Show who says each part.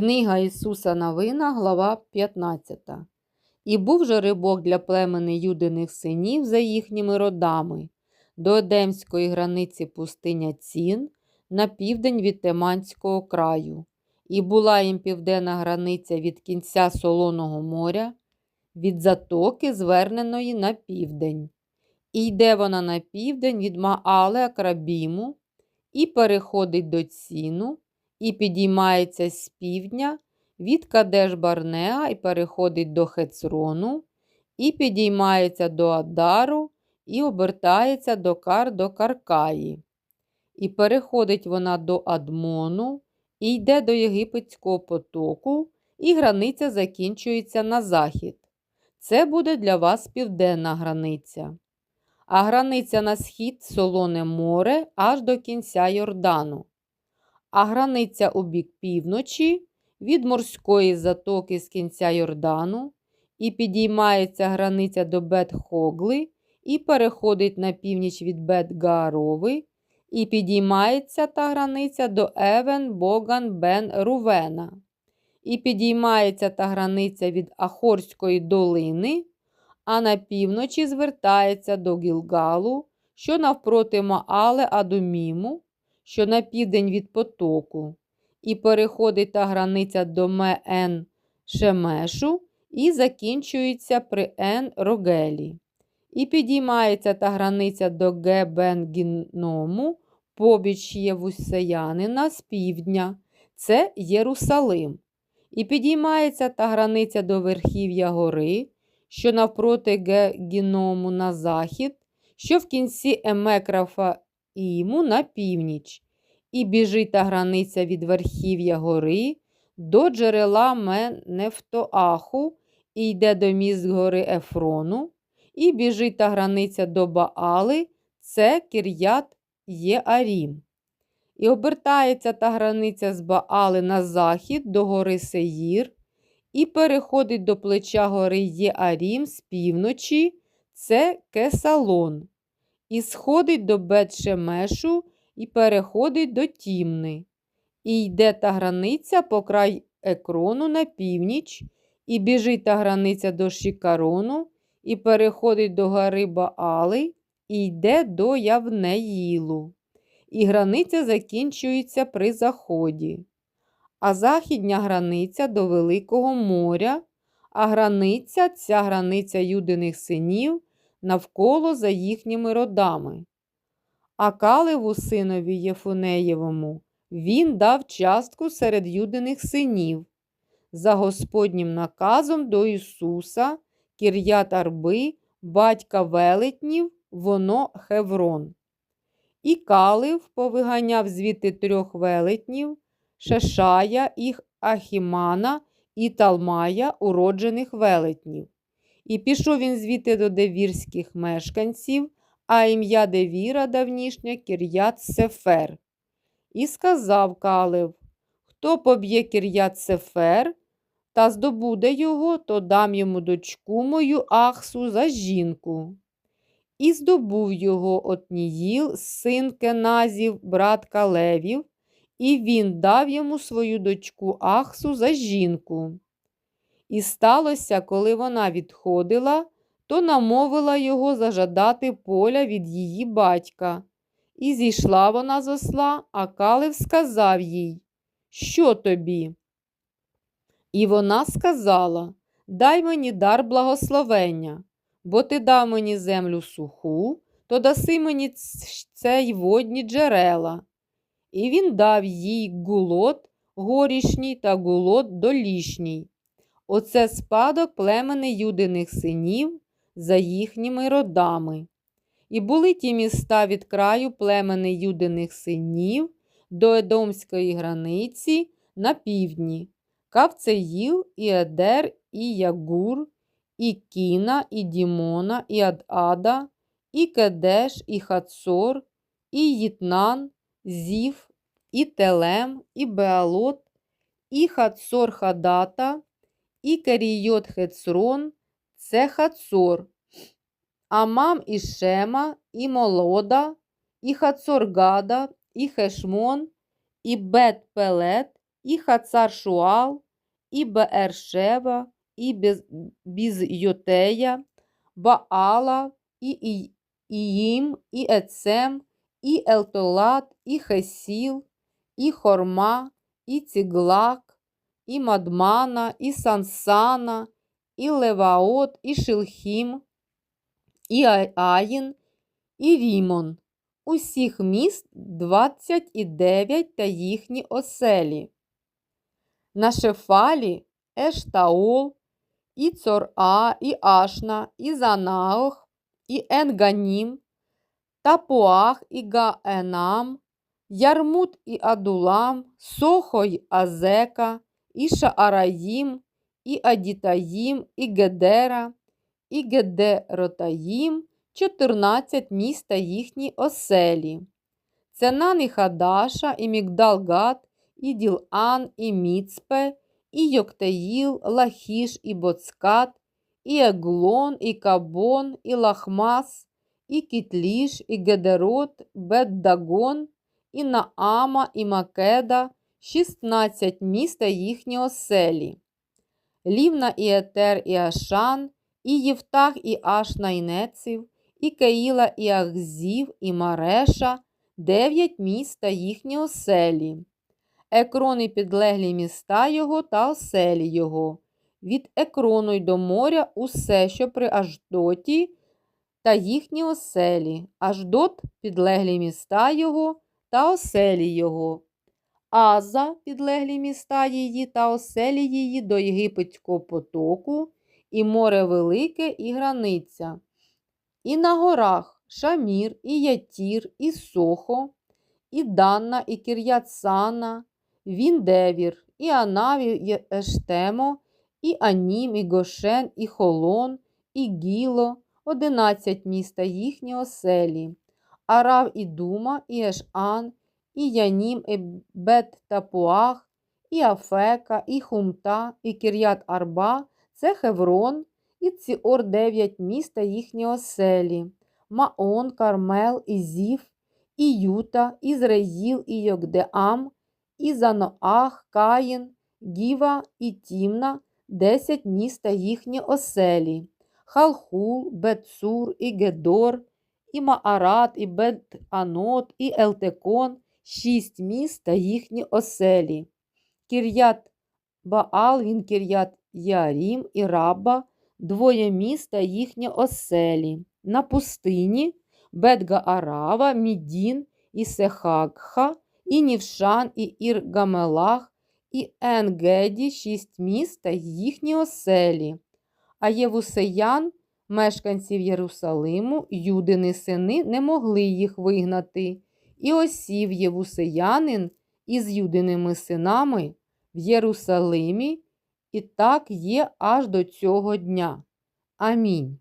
Speaker 1: Книга Ісуса Новина, глава 15. І був жеребок для племени Юдиних синів за їхніми родами, до Едемської границі пустиня Цін, на південь від Теманського краю, і була їм південна границя від кінця Солоного моря, від затоки, зверненої на південь. І йде вона на південь від Маале Акрабіму, і переходить до Ціну, і підіймається з півдня від Кадеш Барнеа і переходить до Хецрону, і підіймається до Адару, і обертається до Кар до Каркаї. І переходить вона до Адмону, і йде до Єгипетського потоку, і границя закінчується на захід. Це буде для вас південна границя. А границя на схід Солоне море аж до кінця Йордану а границя у бік півночі від морської затоки з кінця Йордану, і підіймається границя до Бет-Хогли, і переходить на північ від Бет-Гаарови, і підіймається та границя до Евен Боган Бен Рувена, і підіймається та границя від Ахорської долини, а на півночі звертається до Гілгалу, що навпроти Маале Адуміму, що на південь від потоку, і переходить та границя до Мен Шемешу і закінчується при Ен Рогелі. І підіймається та границя до Гебенгіному, побіч Євусеянина з півдня, це Єрусалим. І підіймається та границя до верхів'я гори, що навпроти Гегіному на захід, що в кінці Емекрафа і йому на північ, і біжить та границя від верхів'я гори до джерела Менефтоаху, і йде до міст гори Ефрону, і біжить та границя до Баали, це Кір'ят Єарім. І обертається та границя з Баали на захід до гори Сеїр, і переходить до плеча гори Єарім з півночі, це Кесалон і сходить до Бетшемешу і переходить до Тімни. І йде та границя по край екрону на північ, і біжить та границя до Шікарону, і переходить до гори Баали, і йде до Явнеїлу. І границя закінчується при заході. А західня границя до Великого моря, а границя ця границя юдиних синів навколо за їхніми родами. А Калеву синові Єфунеєвому він дав частку серед юдиних синів. За Господнім наказом до Ісуса, Кір'ят Арби, батька велетнів, воно Хеврон. І Калив повиганяв звідти трьох велетнів, Шешая, їх Ахімана і Талмая, уроджених велетнів. І пішов він звідти до девірських мешканців, а ім'я Девіра давнішня Кір'ят Сефер. І сказав Калев, хто поб'є Кір'ят Сефер та здобуде його, то дам йому дочку мою Ахсу за жінку. І здобув його Отніїл, син Кеназів, брат Калевів, і він дав йому свою дочку Ахсу за жінку. І сталося, коли вона відходила, то намовила його зажадати поля від її батька. І зійшла вона з осла, а Калив сказав їй, Що тобі? І вона сказала Дай мені дар благословення, бо ти дав мені землю суху, то даси мені цей водні джерела. І він дав їй гулот горішній та гулот долішній. Оце спадок племени юдиних синів за їхніми родами. І були ті міста від краю племени юдиних синів до Едомської границі на півдні, Кавцеїл, і Едер, і Ягур, і Кіна, і Дімона, і Адада, і Кедеш, і Хацор, і Їтнан, Зів, і Телем, і Беалот, і Хацор Хадата і Керійот Хецрон це Хацор, Амам і Шема, і Молода, і Хацор-Гада, і Хешмон, і і Хацор-Хадата, і Хацор, Амам і Шема, і Бізйотея, Баала, І- Іїм, і Ецем, і Елтолат, і Хесіл, і Хорма, і Ціглак, і Мадмана, і Сансана, і Леваот, і Шилхім, і Аїн, і Рімон. Усіх міст 29 та їхні оселі. На Шефалі Ештаол, і Цор-А, і Ашна, і Занаох, і Енганім, Тапуах, і Гаенам, Ярмут і Адулам, Сохо й Азека, і Шаараїм, і Адітаїм, і Гедера, і Гедеротаїм, 14 міст та їхні оселі. Ценан і Хадаша, і Мігдалгат, і Ділан, і Міцпе, і Йоктеїл, Лахіш, і Боцкат, і Еглон, і Кабон, і Лахмас, і Кітліш, і Гедерот, Беддагон, і Наама, і Македа, 16 міст та їхні оселі. Лівна і Етер, і Ашан, і Євтах, і Ашна, і Каїла, і Ахзів, і Мареша, дев'ять міст та їхні оселі. Екрон і підлеглі міста його та оселі його. Від Екрону й до моря усе, що при Аждоті та їхні оселі. Аждот підлеглі міста його та оселі його. Аза підлеглі міста її та оселі її до Єгипетського потоку, і море велике, і границя. І на горах Шамір, і Ятір, і Сохо, і Данна, і Кір'ятсана, Віндевір, і Анаві, і Ештемо, і Анім, і Гошен, і Холон, і Гіло, одинадцять міста їхні оселі, Арав і Дума, і Ешан, і Янім, і Бет-Тапуах, і Афека, і Хумта, і Кір'ят Арба, це Хеврон, і Ціор дев'ять міст та їхні оселі, Маон, Кармел, і Зів, і Юта, і Зреїл, і Йокдеам, і Заноах, Каїн, Гіва і Тімна, десять міст та їхні оселі, Халхул, Бетсур, і Гедор, і Маарат, і Бет-Анот, і Елтекон, шість міст та їхні оселі. Кір'ят Баал, він Кір'ят Ярім і Раба, двоє міст та їхні оселі. На пустині Бетга-Арава, Мідін і Сехагха, і Нівшан, і Ір-Гамелах, і Енгеді, шість міст та їхні оселі. А Євусеян, мешканців Єрусалиму, юдини сини не могли їх вигнати. І осів Євусеянин із юдиними синами в Єрусалимі, і так є аж до цього дня. Амінь.